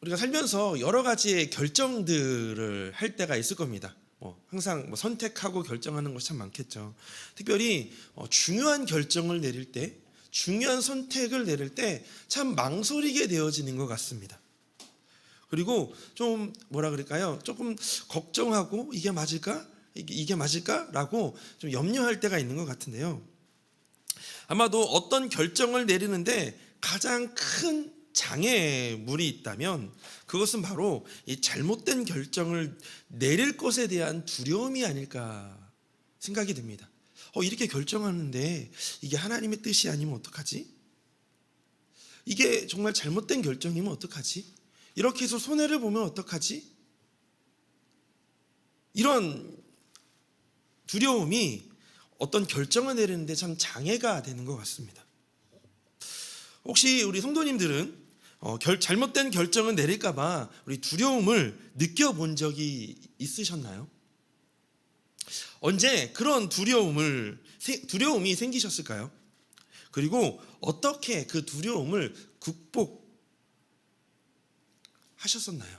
우리가 살면서 여러 가지의 결정들을 할 때가 있을 겁니다. 뭐 항상 뭐 선택하고 결정하는 것이 참 많겠죠. 특별히 어, 중요한 결정을 내릴 때, 중요한 선택을 내릴 때 참 망설이게 되어지는 것 같습니다. 그리고 좀 뭐라 그럴까요? 조금 걱정하고 이게 맞을까? 이게, 맞을까?라고 좀 염려할 때가 있는 것 같은데요. 아마도 어떤 결정을 내리는데 가장 큰 장애물이 있다면 그것은 바로 이 잘못된 결정을 내릴 것에 대한 두려움이 아닐까 생각이 듭니다. 어, 이렇게 결정하는데 이게 하나님의 뜻이 아니면 어떡하지? 이게 정말 잘못된 결정이면 어떡하지? 이렇게 해서 손해를 보면 어떡하지? 이런 두려움이 어떤 결정을 내리는데 참 장애가 되는 것 같습니다. 혹시 우리 성도님들은 어, 결, 잘못된 결정을 내릴까봐 우리 두려움을 느껴본 적이 있으셨나요? 언제 그런 두려움을 세- 두려움이 생기셨을까요? 그리고 어떻게 그 두려움을 극복하셨었나요?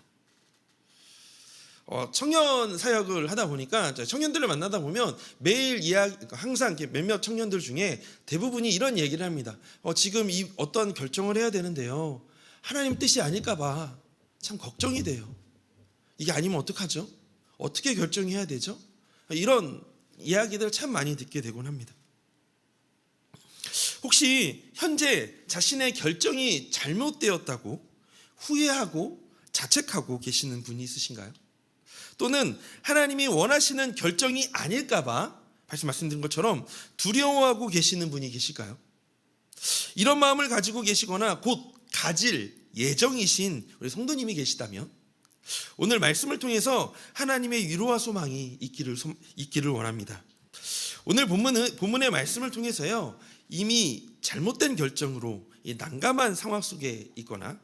어, 청년 사역을 하다 보니까 저 청년들을 만나다 보면 매일 이야기 항상 이렇게 몇몇 청년들 중에 대부분이 이런 얘기를 합니다. 어, 지금 이 어떤 결정을 해야 되는데요. 하나님 뜻이 아닐까봐 참 걱정이 돼요. 이게 아니면 어떡하죠? 어떻게 결정해야 되죠? 이런 이야기들을 참 많이 듣게 되곤 합니다. 혹시 현재 자신의 결정이 잘못되었다고 후회하고 자책하고 계시는 분이 있으신가요? 또는 하나님이 원하시는 결정이 아닐까봐 말씀 말씀드린 것처럼 두려워하고 계시는 분이 계실까요? 이런 마음을 가지고 계시거나 곧 가질 예정이신 우리 성도님이 계시다면 오늘 말씀을 통해서 하나님의 위로와 소망이 있기를 소- 있기를 원합니다. 오늘 본문은 본문의 말씀을 통해서요 이미 잘못된 결정으로 이 난감한 상황 속에 있거나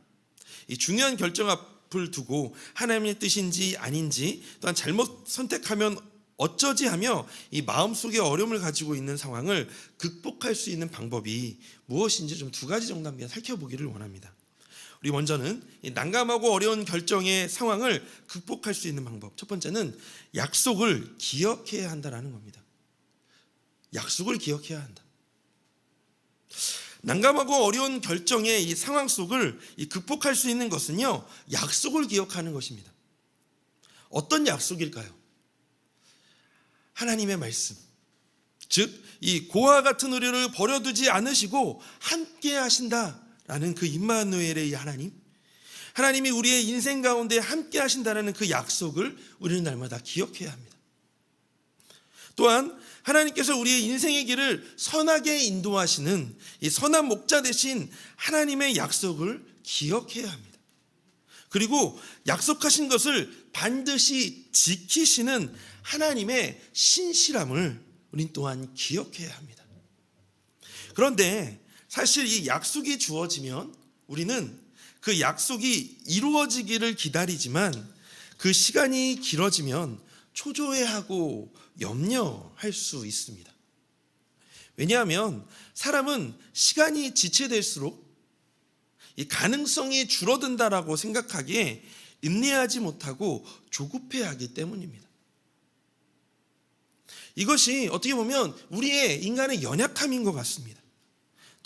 이 중요한 결정 앞을 두고 하나님의 뜻인지 아닌지 또한 잘못 선택하면 어쩌지 하며 이 마음속에 어려움을 가지고 있는 상황을 극복할 수 있는 방법이 무엇인지 좀 두 가지 정도 한번 살펴보기를 원합니다. 우리 먼저는 이 난감하고 어려운 결정의 상황을 극복할 수 있는 방법. 첫 번째는 약속을 기억해야 한다라는 겁니다. 약속을 기억해야 한다. 난감하고 어려운 결정의 이 상황 속을 이 극복할 수 있는 것은요, 약속을 기억하는 것입니다. 어떤 약속일까요? 하나님의 말씀. 즉, 이 고와 같은 우리를 버려두지 않으시고 함께 하신다 라는 그 임마누엘의 이 하나님. 하나님이 우리의 인생 가운데 함께 하신다라는 그 약속을 우리는 날마다 기억해야 합니다. 또한 하나님께서 우리의 인생의 길을 선하게 인도하시는 이 선한 목자 대신 하나님의 약속을 기억해야 합니다. 그리고 약속하신 것을 반드시 지키시는 하나님의 신실함을 우린 또한 기억해야 합니다. 그런데 사실 이 약속이 주어지면 우리는 그 약속이 이루어지기를 기다리지만 그 시간이 길어지면 초조해하고 염려할 수 있습니다. 왜냐하면 사람은 시간이 지체될수록 이 가능성이 줄어든다라고 생각하기에 인내하지 못하고 조급해하기 때문입니다. 이것이 어떻게 보면 우리의 인간의 연약함인 것 같습니다.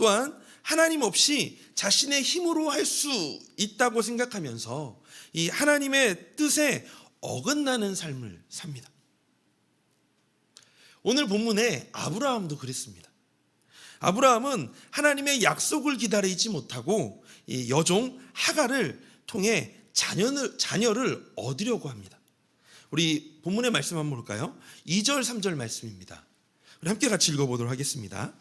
또한 하나님 없이 자신의 힘으로 할 수 있다고 생각하면서 이 하나님의 뜻에 어긋나는 삶을 삽니다. 오늘 본문에 아브라함도 그랬습니다. 아브라함은 하나님의 약속을 기다리지 못하고 이 여종 하가를 통해 자녀를, 자녀를 얻으려고 합니다. 우리 본문의 말씀 한번 볼까요? 2절, 3절 말씀입니다. 우리 함께 같이 읽어보도록 하겠습니다.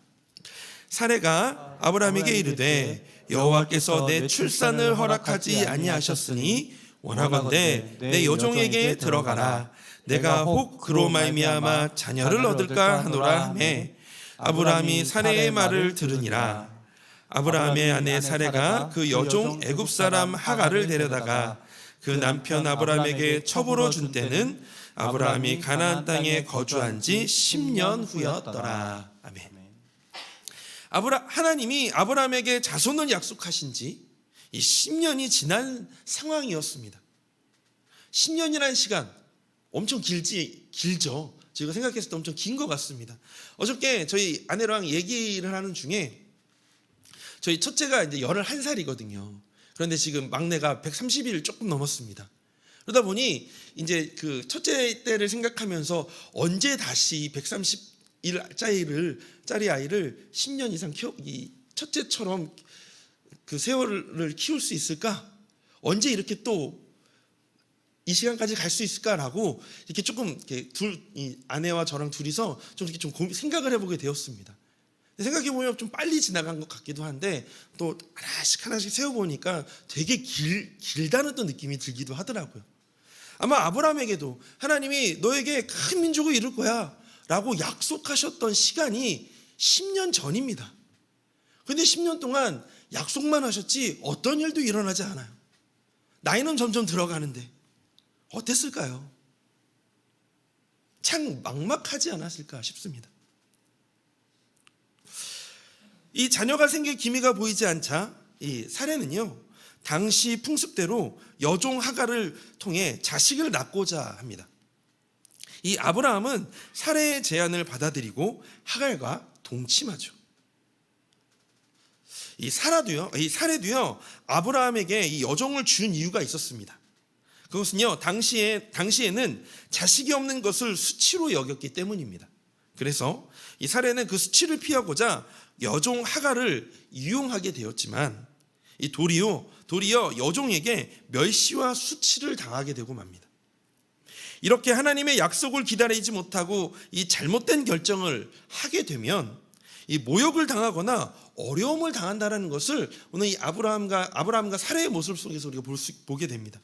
사례가 아브라함에게 이르되 여호와께서 내 출산을 허락하지 아니하셨으니 원하건대 내 여종에게 들어가라. 내가 혹 그로 말미암아 자녀를 얻을까 하노라 하매 아브라함이 사례의 말을 들으니라. 아브라함의 아내 사례가 그 여종 애굽 사람 하가를 데려다가 그 남편 아브라함에게 첩으로 준 때는 아브라함이 가나안 땅에 거주한 지 10년 후였더라. 아멘. 아브라 하나님이 아브라함에게 자손을 약속하신 지 이 10년이 지난 상황이었습니다. 10년이라는 시간 엄청 길지 길죠. 제가 생각했을 때 엄청 긴 것 같습니다. 어저께 저희 아내랑 얘기를 하는 중에 저희 첫째가 이제 11살이거든요. 그런데 지금 막내가 130일 조금 넘었습니다. 그러다 보니 이제 그 첫째 때를 생각하면서 언제 다시 130 일 짜리를 짜리 아이를 10년 이상 키워 이 첫째처럼 그 세월을 키울 수 있을까? 언제 이렇게 또 이 시간까지 갈 수 있을까라고 이렇게 조금 이렇게 둘, 이 아내와 저랑 둘이서 좀 이렇게 좀 고민, 생각을 해보게 되었습니다. 생각해 보면 좀 빨리 지나간 것 같기도 한데 또 하나씩 하나씩 세워 보니까 되게 길, 길다는 또 느낌이 들기도 하더라고요. 아마 아브라함에게도 하나님이 너에게 큰 민족을 이룰 거야 라고 약속하셨던 시간이 10년 전입니다. 근데 10년 동안 약속만 하셨지 어떤 일도 일어나지 않아요. 나이는 점점 들어가는데 어땠을까요? 참 막막하지 않았을까 싶습니다. 이 자녀가 생길 기미가 보이지 않자 이 사례는요 당시 풍습대로 여종 하가를 통해 자식을 낳고자 합니다. 이 아브라함은 사례의 제안을 받아들이고 하갈과 동침하죠. 이 사라도요, 이 사례도요 아브라함에게 이 여종을 준 이유가 있었습니다. 그것은요 당시에 당시에는 자식이 없는 것을 수치로 여겼기 때문입니다. 그래서 이 사례는 그 수치를 피하고자 여종 하가를 이용하게 되었지만 이 도리어 도리어 여종에게 멸시와 수치를 당하게 되고 맙니다. 이렇게 하나님의 약속을 기다리지 못하고 이 잘못된 결정을 하게 되면 이 모욕을 당하거나 어려움을 당한다라는 것을 오늘 이 아브라함과 아브라함과 사례의 모습 속에서 우리가 볼 수, 보게 됩니다.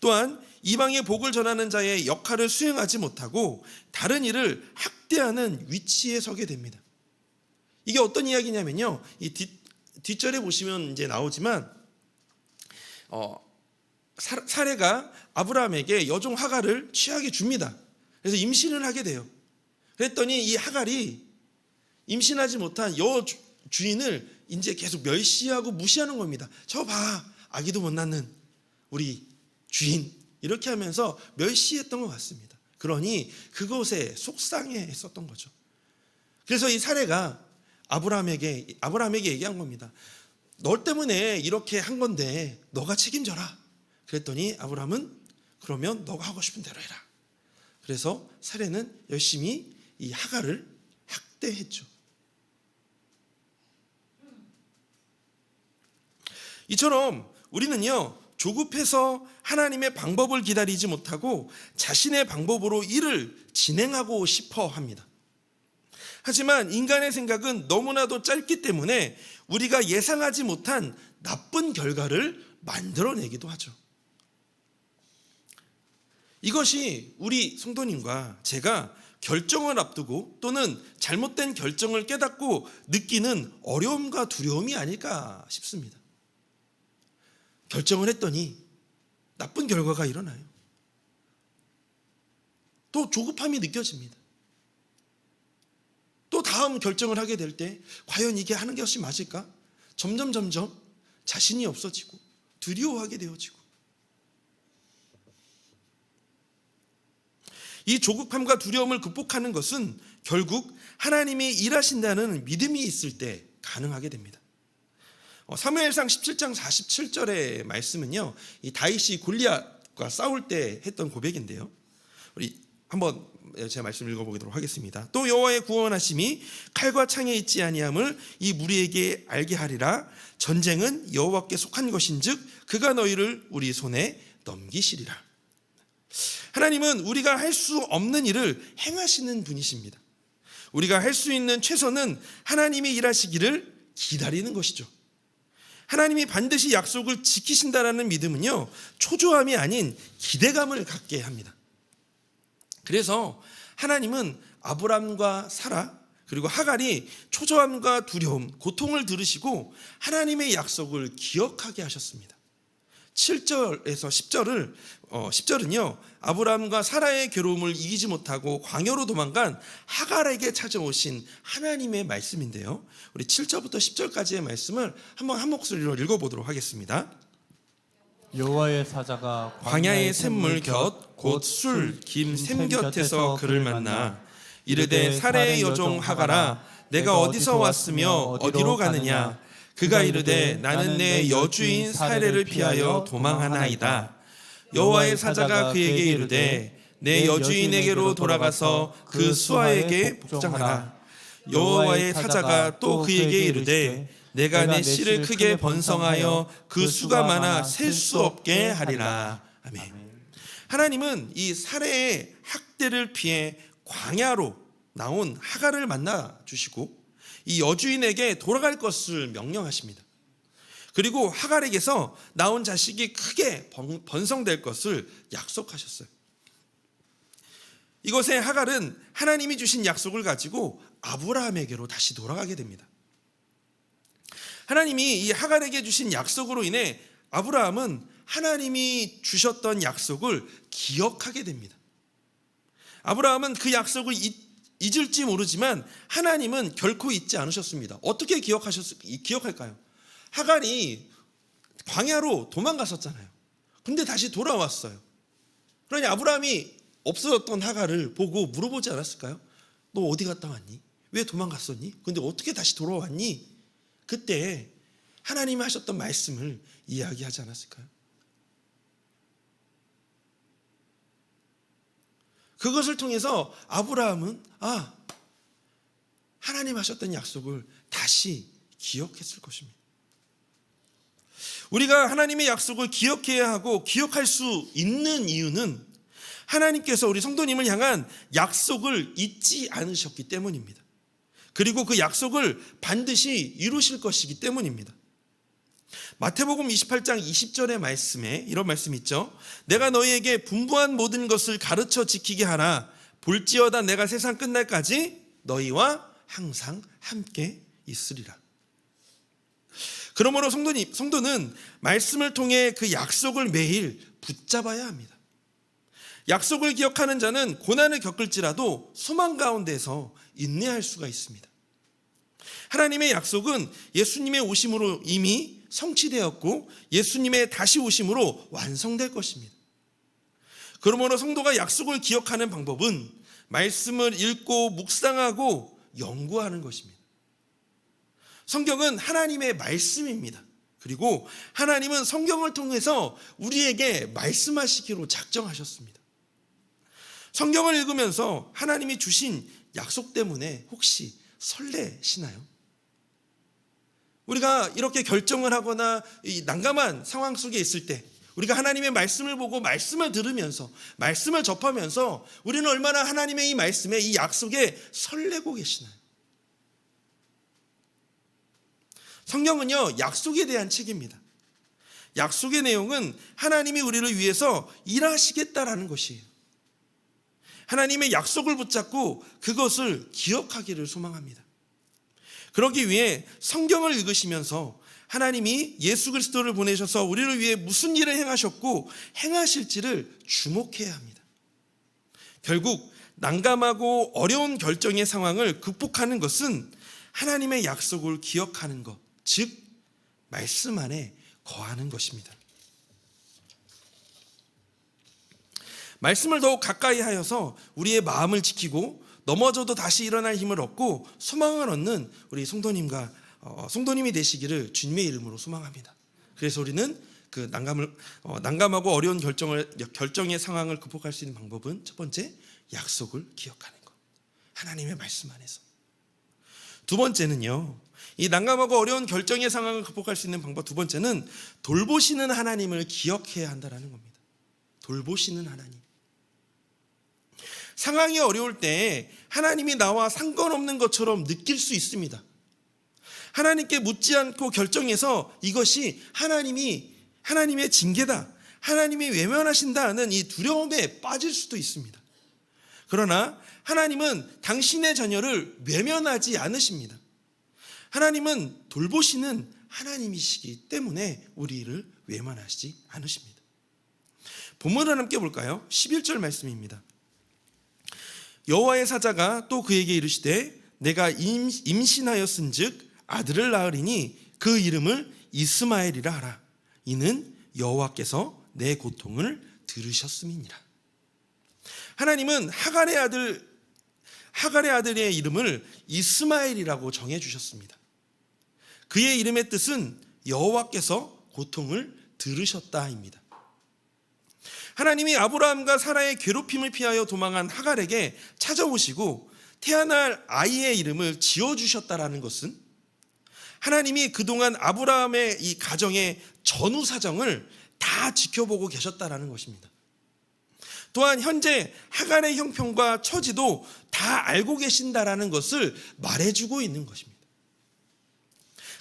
또한 이방의 복을 전하는 자의 역할을 수행하지 못하고 다른 일을 학대하는 위치에 서게 됩니다. 이게 어떤 이야기냐면요. 이 뒷, 뒷절에 보시면 이제 나오지만 어, 사, 사례가 아브라함에게 여종 하갈을 취하게 줍니다. 그래서 임신을 하게 돼요. 그랬더니 이 하갈이 임신하지 못한 여 주인을 이제 계속 멸시하고 무시하는 겁니다. 저 봐, 아기도 못 낳는 우리 주인 이렇게 하면서 멸시했던 것 같습니다. 그러니 그곳에 속상해했었던 거죠. 그래서 이 사례가 아브라함에게 아브라함에게 얘기한 겁니다. 너 때문에 이렇게 한 건데 너가 책임져라. 그랬더니 아브라함은 그러면 너가 하고 싶은 대로 해라. 그래서 사례는 열심히 이 하가를 학대했죠. 이처럼 우리는요 조급해서 하나님의 방법을 기다리지 못하고 자신의 방법으로 일을 진행하고 싶어 합니다. 하지만 인간의 생각은 너무나도 짧기 때문에 우리가 예상하지 못한 나쁜 결과를 만들어내기도 하죠. 이것이 우리 성도님과 제가 결정을 앞두고 또는 잘못된 결정을 깨닫고 느끼는 어려움과 두려움이 아닐까 싶습니다. 결정을 했더니 나쁜 결과가 일어나요. 또 조급함이 느껴집니다. 또 다음 결정을 하게 될 때 과연 이게 하는 것이 맞을까? 점점 점점 자신이 없어지고 두려워하게 되어지고 이 조급함과 두려움을 극복하는 것은 결국 하나님이 일하신다는 믿음이 있을 때 가능하게 됩니다. 어, 사무엘상 17장 47절의 말씀은요. 이 다윗이 골리앗과 싸울 때 했던 고백인데요. 우리 한번 제가 말씀 읽어보도록 하겠습니다. 또 여호와의 구원하심이 칼과 창에 있지 아니함을 이 무리에게 알게 하리라. 전쟁은 여호와께 속한 것인즉 그가 너희를 우리 손에 넘기시리라. 하나님은 우리가 할 수 없는 일을 행하시는 분이십니다. 우리가 할 수 있는 최선은 하나님이 일하시기를 기다리는 것이죠. 하나님이 반드시 약속을 지키신다라는 믿음은요, 초조함이 아닌 기대감을 갖게 합니다. 그래서 하나님은 아브람과 사라 그리고 하갈이 초조함과 두려움, 고통을 들으시고 하나님의 약속을 기억하게 하셨습니다. 7절에서 10절을 어, 10절은요. 아브라함과 사라의 괴로움을 이기지 못하고 광야로 도망간 하갈에게 찾아오신 하나님의 말씀인데요. 우리 7절부터 10절까지의 말씀을 한번 한 목소리로 읽어 보도록 하겠습니다. 여호와의 사자가 광야의 샘물 곁 곧 술 김 샘 곁에서 그를 만나 이르되 사례의 여종 하가라 내가 어디서 왔으며 어디로 가느냐 그가 이르되 나는 내 여주인 사례를 피하여 도망하나이다. 여호와의 사자가 그에게 이르되 내 여주인에게로 돌아가서 그 수하에게 복종하라. 여호와의 사자가 또 그에게 이르되 내가 내 씨를 크게 번성하여 그 수가 많아 셀 수 없게 하리라. 아멘. 하나님은 이 사례의 학대를 피해 광야로 나온 하가를 만나 주시고 이 여주인에게 돌아갈 것을 명령하십니다. 그리고 하갈에게서 나온 자식이 크게 번- 번성될 것을 약속하셨어요. 이것에 하갈은 하나님이 주신 약속을 가지고 아브라함에게로 다시 돌아가게 됩니다. 하나님이 이 하갈에게 주신 약속으로 인해 아브라함은 하나님이 주셨던 약속을 기억하게 됩니다. 아브라함은 그 약속을 잊, 잊을지 모르지만 하나님은 결코 잊지 않으셨습니다. 어떻게 기억하셨 기억할까요? 하갈이 광야로 도망갔었잖아요. 근데 다시 돌아왔어요. 그러니 아브라함이 없어졌던 하갈을 보고 물어보지 않았을까요? 너 어디 갔다 왔니? 왜 도망갔었니? 근데 어떻게 다시 돌아왔니? 그때 하나님이 하셨던 말씀을 이야기하지 않았을까요? 그것을 통해서 아브라함은 아 하나님 하셨던 약속을 다시 기억했을 것입니다. 우리가 하나님의 약속을 기억해야 하고 기억할 수 있는 이유는 하나님께서 우리 성도님을 향한 약속을 잊지 않으셨기 때문입니다. 그리고 그 약속을 반드시 이루실 것이기 때문입니다. 마태복음 28장 20절의 말씀에 이런 말씀 있죠. 내가 너희에게 분부한 모든 것을 가르쳐 지키게 하라. 볼지어다 내가 세상 끝날까지 너희와 항상 함께 있으리라. 그러므로 성도님, 성도는 말씀을 통해 그 약속을 매일 붙잡아야 합니다. 약속을 기억하는 자는 고난을 겪을지라도 소망 가운데서 인내할 수가 있습니다. 하나님의 약속은 예수님의 오심으로 이미 성취되었고 예수님의 다시 오심으로 완성될 것입니다. 그러므로 성도가 약속을 기억하는 방법은 말씀을 읽고 묵상하고 연구하는 것입니다. 성경은 하나님의 말씀입니다. 그리고 하나님은 성경을 통해서 우리에게 말씀하시기로 작정하셨습니다. 성경을 읽으면서 하나님이 주신 약속 때문에 혹시 설레시나요? 우리가 이렇게 결정을 하거나 이 난감한 상황 속에 있을 때 우리가 하나님의 말씀을 보고 말씀을 들으면서 말씀을 접하면서 우리는 얼마나 하나님의 이 말씀에 이 약속에 설레고 계시나요? 성경은요, 약속에 대한 책입니다. 약속의 내용은 하나님이 우리를 위해서 일하시겠다라는 것이에요. 하나님의 약속을 붙잡고 그것을 기억하기를 소망합니다. 그러기 위해 성경을 읽으시면서 하나님이 예수 그리스도를 보내셔서 우리를 위해 무슨 일을 행하셨고 행하실지를 주목해야 합니다. 결국 난감하고 어려운 결정의 상황을 극복하는 것은 하나님의 약속을 기억하는 것, 즉 말씀 안에 거하는 것입니다. 말씀을 더욱 가까이 하여서 우리의 마음을 지키고 넘어져도 다시 일어날 힘을 얻고 소망을 얻는 우리 성도님과 어, 성도님이 되시기를 주님의 이름으로 소망합니다. 그래서 우리는 그 난감을 어, 난감하고 어려운 결정을 결정의 상황을 극복할 수 있는 방법은 첫 번째 약속을 기억하는 것. 하나님의 말씀 안에서. 두 번째는요. 이 난감하고 어려운 결정의 상황을 극복할 수 있는 방법 두 번째는 돌보시는 하나님을 기억해야 한다라는 겁니다. 돌보시는 하나님. 상황이 어려울 때 하나님이 나와 상관없는 것처럼 느낄 수 있습니다. 하나님께 묻지 않고 결정해서 이것이 하나님이 하나님의 징계다. 하나님이 외면하신다는 이 두려움에 빠질 수도 있습니다. 그러나 하나님은 당신의 자녀를 외면하지 않으십니다. 하나님은 돌보시는 하나님이시기 때문에 우리를 외면하시지 않으십니다. 본문을 함께 볼까요? 11절 말씀입니다. 여호와의 사자가 또 그에게 이르시되 내가 임, 임신하였은즉 아들을 낳으리니 그 이름을 이스마엘이라 하라. 이는 여호와께서 내 고통을 들으셨음이니라. 하나님은 하갈의 아들 하갈의 아들의 이름을 이스마엘이라고 정해 주셨습니다. 그의 이름의 뜻은 여호와께서 고통을 들으셨다입니다. 하나님이 아브라함과 사라의 괴롭힘을 피하여 도망한 하갈에게 찾아오시고 태어날 아이의 이름을 지어 주셨다라는 것은 하나님이 그동안 아브라함의 이 가정의 전후 사정을 다 지켜보고 계셨다라는 것입니다. 또한 현재 하갈의 형편과 처지도 다 알고 계신다라는 것을 말해주고 있는 것입니다.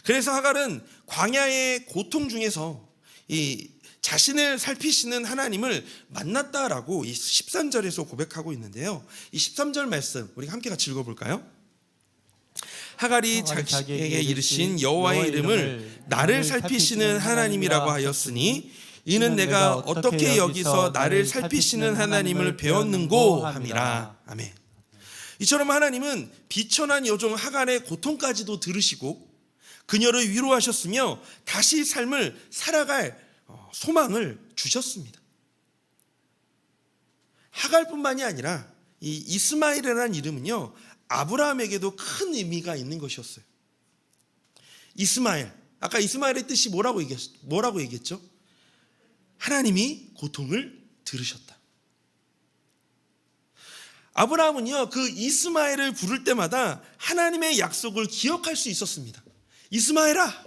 그래서 하갈은 광야의 고통 중에서 이 자신을 살피시는 하나님을 만났다라고 이 13절에서 고백하고 있는데요. 이 13절 말씀 우리 함께 같이 읽어볼까요? 하갈이 자기에게 이르신 여호와의 이름을 나를 살피시는 하나님이라고 하였으니 이는 내가 어떻게 여기서 나를 살피시는 하나님을 배웠는고 함이라. 아멘. 이처럼 하나님은 비천한 여종 하갈의 고통까지도 들으시고 그녀를 위로하셨으며 다시 삶을 살아갈 어, 소망을 주셨습니다. 하갈뿐만이 아니라 이 이스마엘이라는 이름은요 아브라함에게도 큰 의미가 있는 것이었어요. 이스마엘 아까 이스마엘의 뜻이 뭐라고 얘기했, 뭐라고 얘기했죠? 하나님이 고통을 들으셨다. 아브라함은요 그 이스마엘을 부를 때마다 하나님의 약속을 기억할 수 있었습니다. 이스마엘아,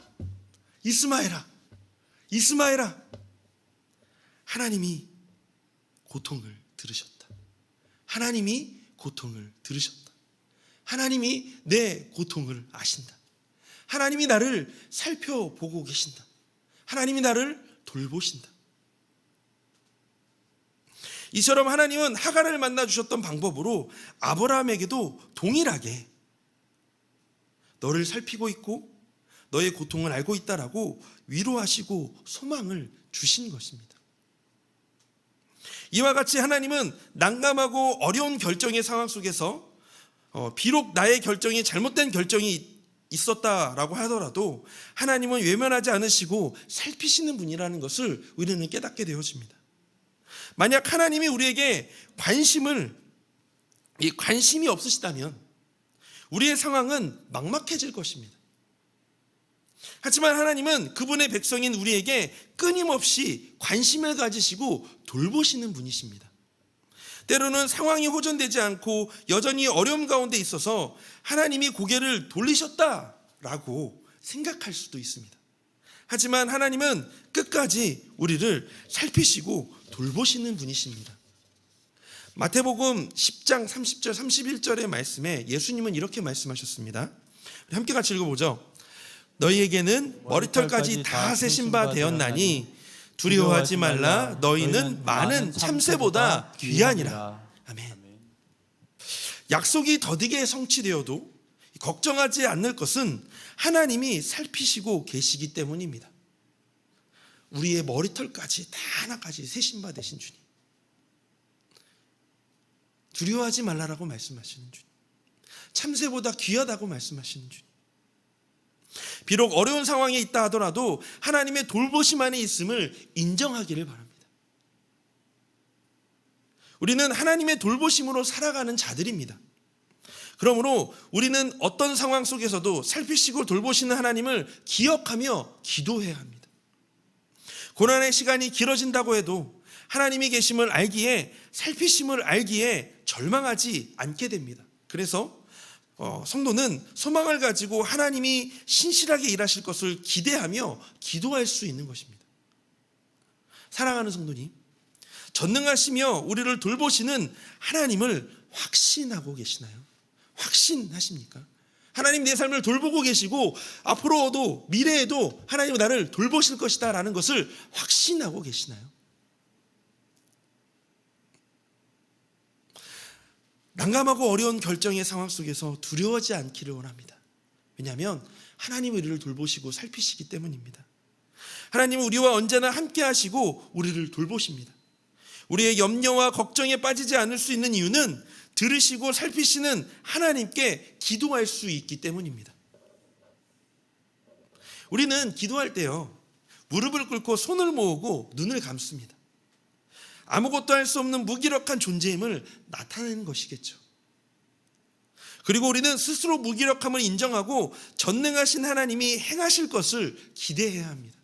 이스마엘아, 이스마엘아. 하나님이 고통을 들으셨다. 하나님이 고통을 들으셨다. 하나님이 내 고통을 아신다. 하나님이 나를 살펴보고 계신다. 하나님이 나를 돌보신다. 이처럼 하나님은 하갈을 만나 주셨던 방법으로 아브라함에게도 동일하게 너를 살피고 있고 너의 고통을 알고 있다라고 위로하시고 소망을 주신 것입니다. 이와 같이 하나님은 난감하고 어려운 결정의 상황 속에서 어, 비록 나의 결정이 잘못된 결정이 있었다라고 하더라도 하나님은 외면하지 않으시고 살피시는 분이라는 것을 우리는 깨닫게 되어집니다. 만약 하나님이 우리에게 관심을 이 관심이 없으시다면 우리의 상황은 막막해질 것입니다. 하지만 하나님은 그분의 백성인 우리에게 끊임없이 관심을 가지시고 돌보시는 분이십니다. 때로는 상황이 호전되지 않고 여전히 어려움 가운데 있어서 하나님이 고개를 돌리셨다라고 생각할 수도 있습니다. 하지만 하나님은 끝까지 우리를 살피시고 돌보시는 분이십니다. 마태복음 10장 30절 31절의 말씀에 예수님은 이렇게 말씀하셨습니다. 함께 같이 읽어보죠. 너희에게는 머리털까지 다 세신 바 되었나니 두려워하지 말라 너희는 많은 참새보다 귀하니라. 아멘. 약속이 더디게 성취되어도 걱정하지 않을 것은 하나님이 살피시고 계시기 때문입니다. 우리의 머리털까지 다 하나까지 세신 바 되신 주님. 두려워하지 말라라고 말씀하시는 주님. 참새보다 귀하다고 말씀하시는 주님. 비록 어려운 상황에 있다 하더라도 하나님의 돌보심 안에 있음을 인정하기를 바랍니다. 우리는 하나님의 돌보심으로 살아가는 자들입니다. 그러므로 우리는 어떤 상황 속에서도 살피시고 돌보시는 하나님을 기억하며 기도해야 합니다. 고난의 시간이 길어진다고 해도 하나님이 계심을 알기에 살피심을 알기에 절망하지 않게 됩니다. 그래서 어, 성도는 소망을 가지고 하나님이 신실하게 일하실 것을 기대하며 기도할 수 있는 것입니다. 사랑하는 성도님, 전능하시며 우리를 돌보시는 하나님을 확신하고 계시나요? 확신하십니까? 하나님 내 삶을 돌보고 계시고 앞으로도 미래에도 하나님은 나를 돌보실 것이다라는 것을 확신하고 계시나요? 난감하고 어려운 결정의 상황 속에서 두려워하지 않기를 원합니다. 왜냐하면 하나님은 우리를 돌보시고 살피시기 때문입니다. 하나님은 우리와 언제나 함께 하시고 우리를 돌보십니다. 우리의 염려와 걱정에 빠지지 않을 수 있는 이유는 들으시고 살피시는 하나님께 기도할 수 있기 때문입니다. 우리는 기도할 때요, 무릎을 꿇고 손을 모으고 눈을 감습니다. 아무것도 할 수 없는 무기력한 존재임을 나타내는 것이겠죠. 그리고 우리는 스스로 무기력함을 인정하고 전능하신 하나님이 행하실 것을 기대해야 합니다.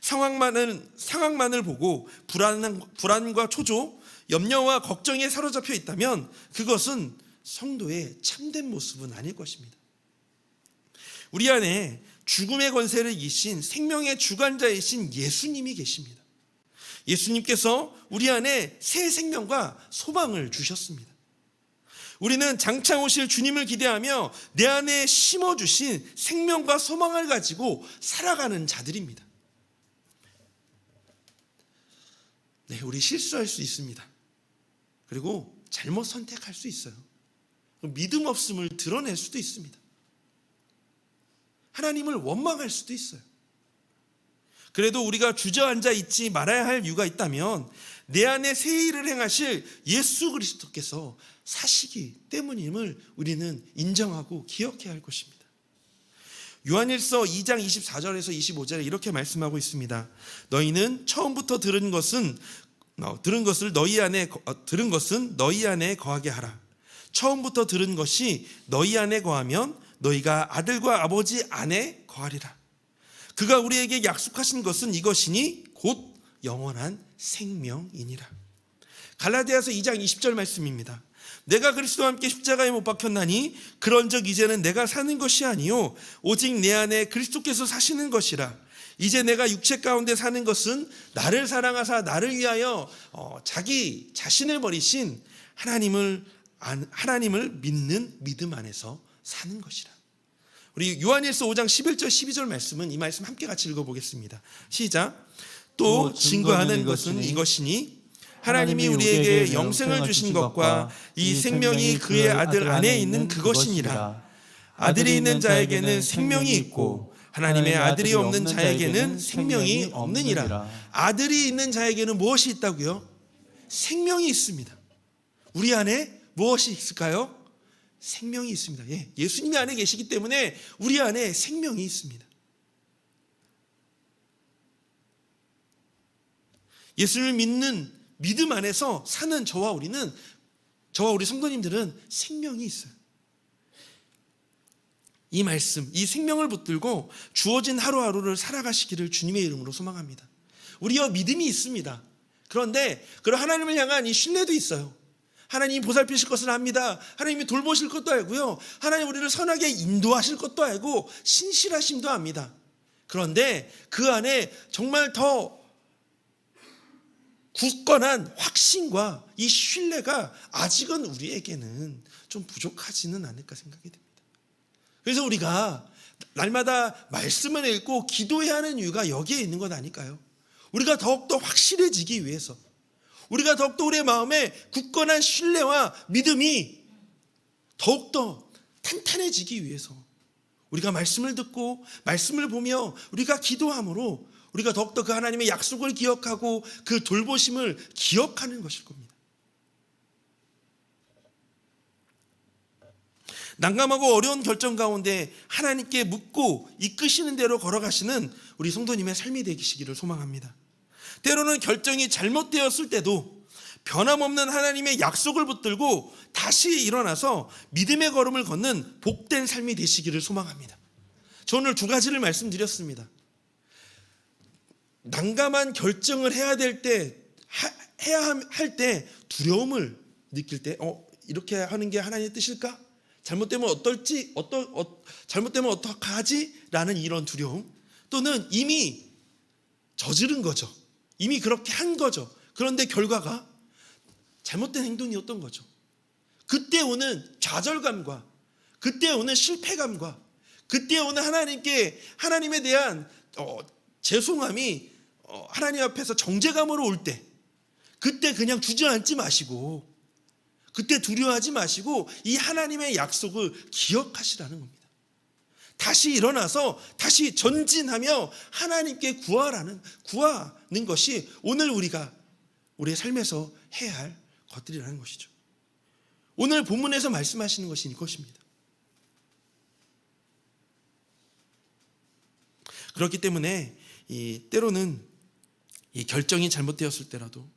상황만을 상황만을 보고 불안 불안과 초조, 염려와 걱정에 사로잡혀 있다면 그것은 성도의 참된 모습은 아닐 것입니다. 우리 안에 죽음의 권세를 이신 생명의 주관자이신 예수님이 계십니다. 예수님께서 우리 안에 새 생명과 소망을 주셨습니다. 우리는 장차 오실 주님을 기대하며 내 안에 심어 주신 생명과 소망을 가지고 살아가는 자들입니다. 네, 우리 실수할 수 있습니다. 그리고 잘못 선택할 수 있어요. 믿음 없음을 드러낼 수도 있습니다. 하나님을 원망할 수도 있어요. 그래도 우리가 주저앉아 있지 말아야 할 이유가 있다면 내 안에 새 일을 행하실 예수 그리스도께서 사시기 때문임을 우리는 인정하고 기억해야 할 것입니다. 요한일서 2장 24절에서 25절에 이렇게 말씀하고 있습니다. 너희는 처음부터 들은 것은 어, 들은 것을 너희 안에 거- 어, 들은 것은 너희 안에 거하게 하라. 처음부터 들은 것이 너희 안에 거하면 너희가 아들과 아버지 안에 거하리라. 그가 우리에게 약속하신 것은 이것이니 곧 영원한 생명이니라. 갈라디아서 2장 20절 말씀입니다. 내가 그리스도와 함께 십자가에 못 박혔나니 그런즉 이제는 내가 사는 것이 아니요 오직 내 안에 그리스도께서 사시는 것이라. 이제 내가 육체 가운데 사는 것은 나를 사랑하사 나를 위하여 어, 자기 자신을 버리신 하나님을 안- 하나님을 믿는 믿음 안에서 사는 것이라. 우리 요한일서 5장 11절 12절 말씀은 이 말씀 함께 같이 읽어보겠습니다. 시작. 또또 증거하는 것은 것이니 이것이니 하나님이 우리에게 영생을 주신 것과 이 생명이 그의 아들 안에 있는 그것이니라. 아들이 있는 자에게는 생명이 있고 하나님의 아들이 없는 자에게는 생명이 없느니라. 아들이 있는 자에게는 무엇이 있다고요? 생명이 있습니다. 우리 안에 무엇이 있을까요? 생명이 있습니다. 예, 예수님이 안에 계시기 때문에 우리 안에 생명이 있습니다. 예수님을 믿는 믿음 안에서 사는 저와 우리는 저와 우리 성도님들은 생명이 있어요. 이 말씀, 이 생명을 붙들고 주어진 하루하루를 살아가시기를 주님의 이름으로 소망합니다. 우리와 믿음이 있습니다. 그런데 그런 하나님을 향한 이 신뢰도 있어요. 하나님이 보살피실 것을 압니다. 하나님이 돌보실 것도 알고요. 하나님 우리를 선하게 인도하실 것도 알고 신실하심도 압니다. 그런데 그 안에 정말 더 굳건한 확신과 이 신뢰가 아직은 우리에게는 좀 부족하지는 않을까 생각이 됩니다. 그래서 우리가 날마다 말씀을 읽고 기도해야 하는 이유가 여기에 있는 것 아닐까요? 우리가 더욱더 확실해지기 위해서 우리가 더욱더 우리의 마음에 굳건한 신뢰와 믿음이 더욱더 탄탄해지기 위해서 우리가 말씀을 듣고 말씀을 보며 우리가 기도함으로 우리가 더욱더 그 하나님의 약속을 기억하고 그 돌보심을 기억하는 것일 겁니다. 난감하고 어려운 결정 가운데 하나님께 묻고 이끄시는 대로 걸어가시는 우리 성도님의 삶이 되시기를 소망합니다. 때로는 결정이 잘못되었을 때도 변함없는 하나님의 약속을 붙들고 다시 일어나서 믿음의 걸음을 걷는 복된 삶이 되시기를 소망합니다. 저 오늘 두 가지를 말씀드렸습니다. 난감한 결정을 해야 될 때, 해야 할 때 두려움을 느낄 때, 어, 이렇게 하는 게 하나님의 뜻일까? 잘못되면 어떨지, 어떠, 어, 잘못되면 어떡하지? 라는 이런 두려움. 또는 이미 저지른 거죠. 이미 그렇게 한 거죠. 그런데 결과가 잘못된 행동이었던 거죠. 그때 오는 좌절감과 그때 오는 실패감과 그때 오는 하나님께 하나님에 대한 어, 죄송함이 어, 하나님 앞에서 정죄감으로 올 때 그때 그냥 주저앉지 마시고 그때 두려워하지 마시고 이 하나님의 약속을 기억하시라는 겁니다. 다시 일어나서 다시 전진하며 하나님께 구하라는 구하는 것이 오늘 우리가 우리의 삶에서 해야 할 것들이라는 것이죠. 오늘 본문에서 말씀하시는 것이 이것입니다. 그렇기 때문에 이 때로는 이 결정이 잘못되었을 때라도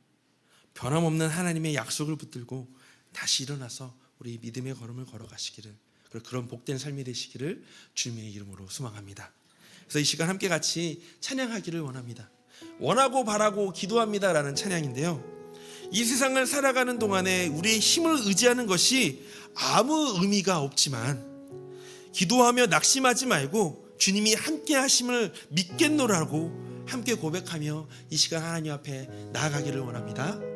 변함없는 하나님의 약속을 붙들고 다시 일어나서 우리 믿음의 걸음을 걸어가시기를 그런 복된 삶이 되시기를 주님의 이름으로 소망합니다. 그래서 이 시간 함께 같이 찬양하기를 원합니다. 원하고 바라고 기도합니다라는 찬양인데요. 이 세상을 살아가는 동안에 우리의 힘을 의지하는 것이 아무 의미가 없지만 기도하며 낙심하지 말고 주님이 함께 하심을 믿겠노라고 함께 고백하며 이 시간 하나님 앞에 나아가기를 원합니다.